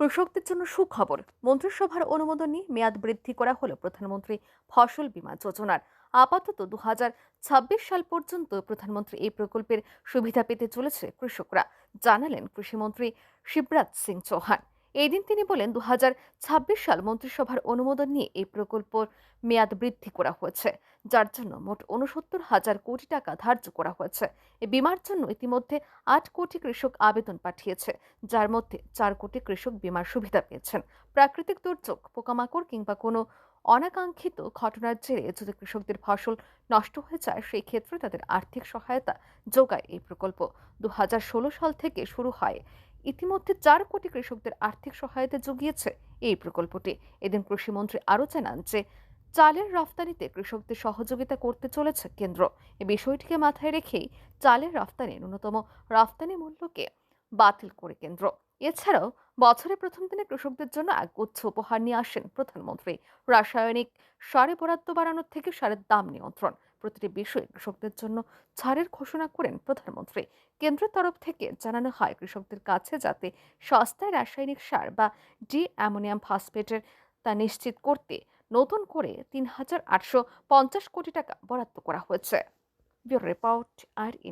কৃষকদের জন্য সুখবর। মন্ত্রিসভার অনুমোদন নিয়ে মেয়াদ বৃদ্ধি করা হলো প্রধানমন্ত্রী ফসল বীমা যোজনার। আপাতত দু হাজার ছাব্বিশ সাল পর্যন্ত প্রধানমন্ত্রী এই প্রকল্পের সুবিধা পেতে চলেছে কৃষকরা, জানালেন কৃষিমন্ত্রী শিবরাজ সিং চৌহান। এই দিন তিনি বলেন, দুহাজার ছাব্বিশ সাল মন্ত্রিসভার অনুমোদন নিয়ে এই প্রকল্পর মেয়াদ বৃদ্ধি করা হয়েছে, যার জন্য মোট উনসত্তর হাজার কোটি টাকা ধার্য করা হয়েছে। এই বিমার জন্য ইতিমধ্যে আট কোটি কৃষক আবেদন পাঠিয়েছে, যার মধ্যে চার কোটি কৃষক বিমার সুবিধা পেয়েছেন। প্রাকৃতিক দুর্যোগ, পোকামাকড় কিংবা কোনো অনাকাঙ্ক্ষিত ঘটনার জেরে যদি কৃষকদের ফসল নষ্ট হয়ে যায়, সেই ক্ষেত্রে তাদের আর্থিক সহায়তা যোগায় এই প্রকল্প। দু হাজার ষোলো সাল থেকে শুরু হয়। ইতিমধ্যে চার কোটি কৃষকদের আর্থিক সহায়তা জুগিয়েছে এই প্রকল্পটি। এদিন কৃষিমন্ত্রী আরও জানান যে, চালের রফতানিতে কৃষকদের সহযোগিতা করতে চলেছে কেন্দ্র। এ বিষয়টিকে মাথায় রেখেই চালের রফতানি ন্যূনতম রফতানি মূল্যকে বাতিল করে কেন্দ্র। এছাড়াও বছরের প্রথম দিনে কৃষকদের জন্য এক গুচ্ছ উপহার নিয়ে আসেন প্রধানমন্ত্রী। রাসায়নিক সারে বরাদ্দ বাড়ানোর থেকে সারের দাম নিয়ন্ত্রণ। প্রতিটি বিষয়ে কৃষকদের জন্য ছাড়ের ঘোষণা করেন প্রধানমন্ত্রী। কেন্দ্রের তরফ থেকে জানানো হয়, কৃষকদের কাছে যাতে সস্তায় রাসায়নিক সার বা ডি অ্যামোনিয়াম ফসফেটের তা নিশ্চিত করতে নতুন করে তিন হাজার আটশো পঞ্চাশ কোটি টাকা বরাদ্দ করা হয়েছে। ব্যুরো রিপোর্ট আর ই